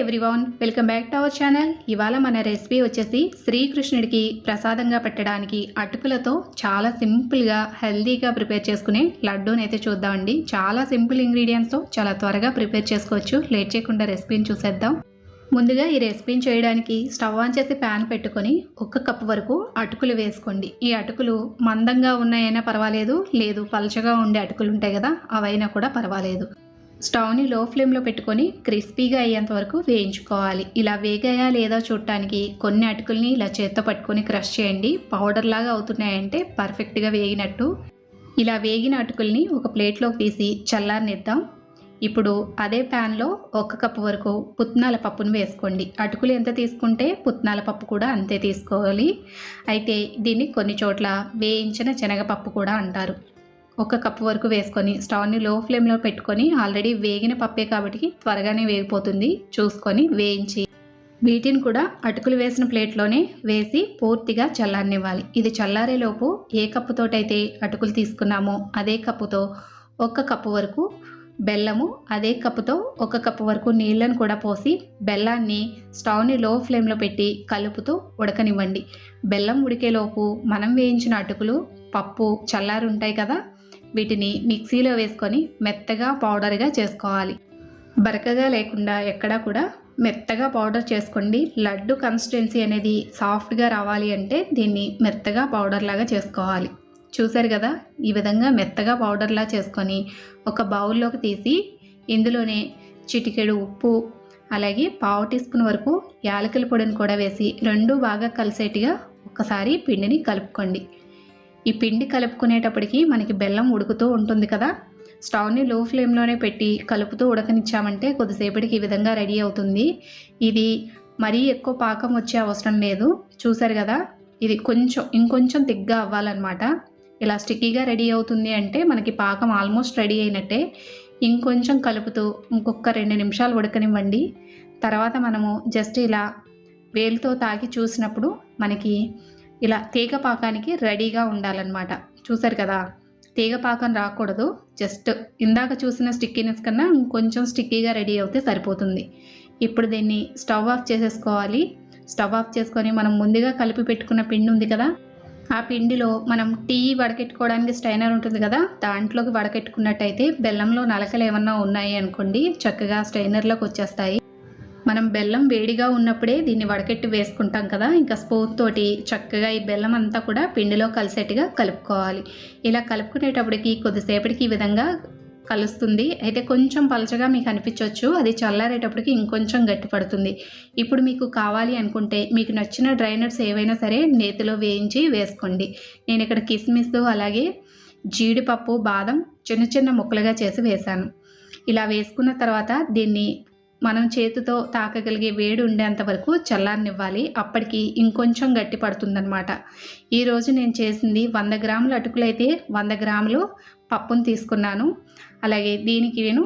Everyone welcome back to our channel ఇవాళ మన recipe వచ్చేసి శ్రీకృష్ణుడికి ప్రసాదంగా పెట్టడానికి అటుకులతో చాలా సింపుల్గా హెల్దీగా ప్రిపేర్ చేసుకునే లడ్డూని అయితే చూద్దామండి. చాలా సింపుల్ ఇంగ్రీడియంట్స్తో చాలా త్వరగా ప్రిపేర్ చేసుకోవచ్చు. లేట్ చేయకుండా రెసిపీని చూసేద్దాం. ముందుగా ఈ రెసిపీని చేయడానికి స్టవ్ ఆన్ చేసి ప్యాన్ పెట్టుకొని ఒక కప్పు వరకు అటుకులు వేసుకోండి. ఈ అటుకులు మందంగా ఉన్నాయైనా పర్వాలేదు లేదు పలచగా ఉండే అటుకులు ఉంటాయి కదా అవైనా కూడా పర్వాలేదు. స్టవ్ని లో ఫ్లేమ్లో పెట్టుకొని క్రిస్పీగా అయ్యేంత వరకు వేయించుకోవాలి. ఇలా వేగాయా లేదా చూడటానికి కొన్ని అటుకుల్ని ఇలా చేత్తో పట్టుకొని క్రష్ చేయండి. పౌడర్ లాగా అవుతున్నాయంటే పర్ఫెక్ట్గా వేగినట్టు. ఇలా వేగిన అటుకుల్ని ఒక ప్లేట్లోకి తీసి చల్లారనిద్దాం. ఇప్పుడు అదే ప్యాన్లో ఒక కప్పు వరకు పుత్నాల పప్పును వేసుకోండి. అటుకులు ఎంత తీసుకుంటే పుత్నాల పప్పు కూడా అంతే తీసుకోవాలి. అయితే దీన్ని కొన్ని చోట్ల వేయించిన శనగపప్పు కూడా అంటారు. ఒక కప్పు వరకు వేసుకొని స్టవ్ని లో ఫ్లేమ్లో పెట్టుకొని ఆల్రెడీ వేగిన పప్పే కాబట్టి త్వరగానే వేగిపోతుంది. చూసుకొని వేయించి వీటిని కూడా అటుకులు వేసిన ప్లేట్లోనే వేసి పూర్తిగా చల్లారనివ్వాలి. ఇది చల్లారేలోపు ఏ కప్పుతోటైతే అటుకులు తీసుకున్నామో అదే కప్పుతో ఒక కప్పు వరకు బెల్లము అదే కప్పుతో ఒక కప్పు వరకు నీళ్ళను కూడా పోసి బెల్లాన్ని స్టవ్ని లో ఫ్లేమ్లో పెట్టి కలుపుతూ ఉడకనివ్వండి. బెల్లం ఉడికేలోపు మనం వేయించిన అటుకులు పప్పు చల్లారి ఉంటాయి కదా వీటిని మిక్సీలో వేసుకొని మెత్తగా పౌడర్గా చేసుకోవాలి. బరకగా లేకుండా ఎక్కడా కూడా మెత్తగా పౌడర్ చేసుకోండి. లడ్డు కన్సిస్టెన్సీ అనేది సాఫ్ట్గా రావాలి అంటే దీన్ని మెత్తగా పౌడర్ లాగా చేసుకోవాలి. చూసారు కదా? ఈ విధంగా మెత్తగా పౌడర్లా చేసుకొని ఒక బౌల్లోకి తీసి ఇందులోనే చిటికెడు ఉప్పు అలాగే పావు టీ స్పూన్ వరకు యాలకుల పొడిని కూడా వేసి రెండు బాగా కలిసేట్టుగా ఒకసారి పిండిని కలుపుకోండి. ఈ పిండి కలుపుకునేటప్పటికి మనకి బెల్లం ఉడుకుతూ ఉంటుంది కదా. స్టవ్ని లో ఫ్లేమ్లోనే పెట్టి కలుపుతూ ఉడకనిచ్చామంటే కొద్దిసేపటికి ఈ విధంగా రెడీ అవుతుంది. ఇది మరీ ఎక్కువ పాకం వచ్చే అవసరం లేదు. చూసారు కదా ఇది కొంచెం ఇంకొంచెం తిగ్గా అవ్వాలన్నమాట. ఇలా స్టిక్కీగా రెడీ అవుతుంది అంటే మనకి పాకం ఆల్మోస్ట్ రెడీ అయినట్టే. ఇంకొంచెం కలుపుతూ ఇంకొక రెండు నిమిషాలు ఉడకనివ్వండి. తర్వాత మనము జస్ట్ ఇలా వేలుతో తాకి చూసినప్పుడు మనకి ఇలా తీగ పాకానికి రెడీగా ఉండాలన్నమాట. చూసారు కదా? తీగ పాకం రాకూడదు. జస్ట్ ఇందాక చూసిన స్టిక్కీనెస్ కన్నా ఇంకొంచెం స్టిక్కీగా రెడీ అవుతే సరిపోతుంది. ఇప్పుడు దీన్ని స్టవ్ ఆఫ్ చేసేసుకోవాలి. స్టవ్ ఆఫ్ చేసుకొని మనం ముందుగా కలిపి పెట్టుకున్న పిండి ఉంది కదా? ఆ పిండిలో మనం టీ వడకెట్టుకోవడానికి స్టైనర్ ఉంటుంది కదా? దాంట్లోకి వడకెట్టుకున్నట్టయితే బెల్లంలో నలకలు ఏమన్నా ఉన్నాయి అనుకోండి చక్కగా స్టైనర్లోకి వచ్చేస్తాయి. మనం బెల్లం వేడిగా ఉన్నప్పుడే దీన్ని వడకెట్టి వేసుకుంటాం కదా. ఇంకా స్పూన్ తోటి చక్కగా ఈ బెల్లం అంతా కూడా పిండిలో కలిసేట్టుగా కలుపుకోవాలి. ఇలా కలుపుకునేటప్పటికి కొద్దిసేపటికి ఈ విధంగా కలుస్తుంది. అయితే కొంచెం పలచగా మీకు అనిపించవచ్చు అది చల్లారేటప్పటికి ఇంకొంచెం గట్టి పడుతుంది. ఇప్పుడు మీకు కావాలి అనుకుంటే మీకు నచ్చిన డ్రైనర్స్ ఏవైనా సరే నేతిలో వేయించి వేసుకోండి. నేను ఇక్కడ కిస్మిస్ అలాగే జీడిపప్పు బాదం చిన్న చిన్న ముక్కలుగా చేసి వేశాను. ఇలా వేసుకున్న తర్వాత దీన్ని మనం చేతితో తాకగలిగే వేడి ఉండేంత వరకు చల్లారనివ్వాలి. అప్పటికి ఇంకొంచెం గట్టి పడుతుందనమాట ఈరోజు నేను చేసింది వంద గ్రాముల అటుకులైతే వంద గ్రాములు పప్పును తీసుకున్నాను. అలాగే దీనికి నేను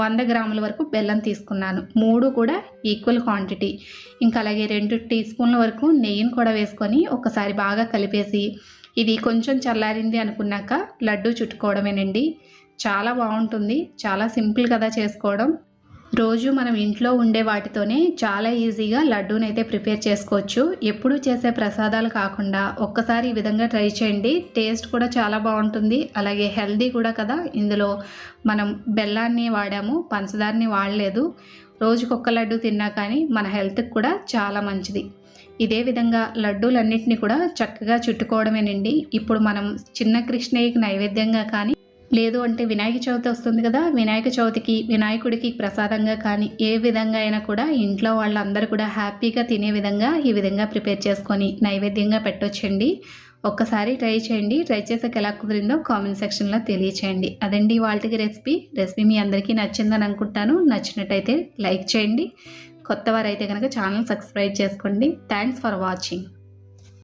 వంద గ్రాముల వరకు బెల్లం తీసుకున్నాను. మూడు కూడా ఈక్వల్ క్వాంటిటీ. ఇంకా అలాగే రెండు టీ స్పూన్ల వరకు నెయ్యిని కూడా వేసుకొని ఒకసారి బాగా కలిపేసి ఇది కొంచెం చల్లారింది అనుకున్నాక లడ్డు చుట్టుకోవడమేనండి. చాలా బాగుంటుంది. చాలా సింపుల్ కదా చేసుకోవడం. రోజు మనం ఇంట్లో ఉండే వాటితోనే చాలా ఈజీగా లడ్డూని అయితే ప్రిపేర్ చేసుకోవచ్చు. ఎప్పుడు చేసే ప్రసాదాలు కాకుండా ఒక్కసారి ఈ విధంగా ట్రై చేయండి. టేస్ట్ కూడా చాలా బాగుంటుంది. అలాగే హెల్దీ కూడా కదా. ఇందులో మనం బెల్లాన్ని వాడాము పంచదారని వాడలేదు. రోజుకొక్క లడ్డు తిన్నా కానీ మన హెల్త్కి కూడా చాలా మంచిది. ఇదే విధంగా లడ్డూలన్నింటినీ కూడా చక్కగా చుట్టుకోవడమేనండి. ఇప్పుడు మనం చిన్న కృష్ణయ్యకి నైవేద్యంగా కానీ లేదు అంటే వినాయక చవితి వస్తుంది కదా వినాయక చవితికి వినాయకుడికి ప్రసాదంగా కానీ ఏ విధంగా అయినా కూడా ఇంట్లో వాళ్ళందరూ కూడా హ్యాపీగా తినే విధంగా ఈ విధంగా ప్రిపేర్ చేసుకొని నైవేద్యంగా పెట్టొచ్చండి. ఒక్కసారి ట్రై చేయండి. ట్రై చేసాక ఎలా కుదిరిందో కామెంట్ సెక్షన్లో తెలియచేయండి. అదండి వాళ్ళకి రెసిపీ. రెసిపీ మీ అందరికీ నచ్చిందని అనుకుంటాను. నచ్చినట్టయితే లైక్ చేయండి. కొత్త వారైతే కనుక ఛానల్ సబ్స్క్రైబ్ చేసుకోండి. Thanks for watching.